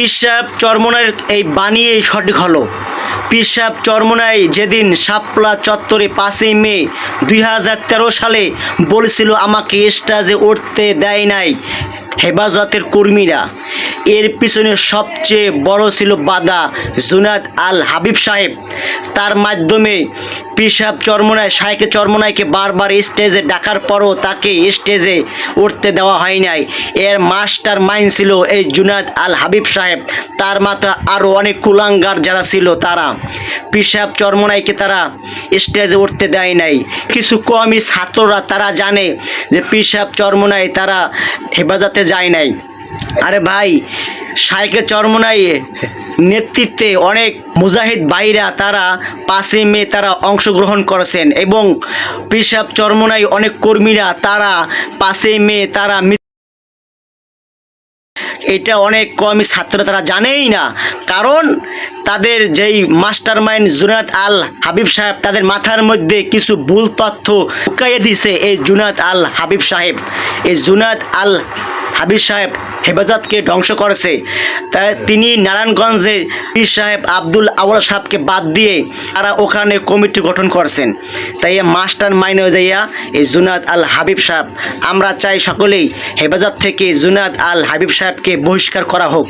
পীর সাহেব চরমনার এই বানিয়েই সঠিক হলো। পীর সাহেব চরমনায় যেদিন শাপলা চত্বরে পাঁচই মে দুই হাজার তেরো সালে বলেছিল, আমাকে স্টাজে উঠতে দেয় নাই হেফাজতের কর্মীরা। এর পিছনে সবচেয়ে বড় ছিল বাদা জুনাদ আল হাবিব সাহেব। তার মাধ্যমে পিসাব চরমনায় শাইকে চরমনাইকে বারবার স্টেজে ডাকার পরও তাকে স্টেজে উঠতে দেওয়া হয় নাই। এর মাস্টার মাইন্ড ছিল এই জুনাদ আল হাবিব সাহেব। তার মাথা আরও অনেক কুলাঙ্গার যারা ছিল তারা। পিসাব চরমনাইকে তারা স্টেজে উঠতে দেয় নাই। কিছু কমই ছাত্ররা তারা জানে যে পিসাব চরমনাই তারা হেফাজতে যায় নাই। আরে ভাই সাইকে চরমনাই নেতৃত্বে অনেক মুজাহিদ ভাইরা তারা পাঁচই মে তারা অংশগ্রহণ করেছেন এবং পিসাব চরমনাই অনেক কর্মীরা তারা পাঁচই মে তারা এটা অনেক কমই ছাত্ররা তারা জানেই না। কারণ তাদের যেই মাস্টার মাইন্ড জুনাত আল হাবিব সাহেব, তাদের মাথার মধ্যে কিছু ভুল তথ্য ঢুকাইয়ে দিছে এই জুনাত আল হাবিব সাহেব। এই জুনাত আল হাবিব সাহেব হেফাজতকে ধ্বংস করেছে। তিনি নারায়ণগঞ্জের পীর সাহেব আব্দুল আওয়াল সাহেবকে বাদ দিয়ে তারা ওখানে কমিটি গঠন করছেন। তাই এ মাস্টার মাইনে যাইয়া এই জুনাদ আল হাবিব সাহেব, আমরা চাই সকলেই হেফাজত থেকে জুনাদ আল হাবিব সাহেবকে বহিষ্কার করা হোক।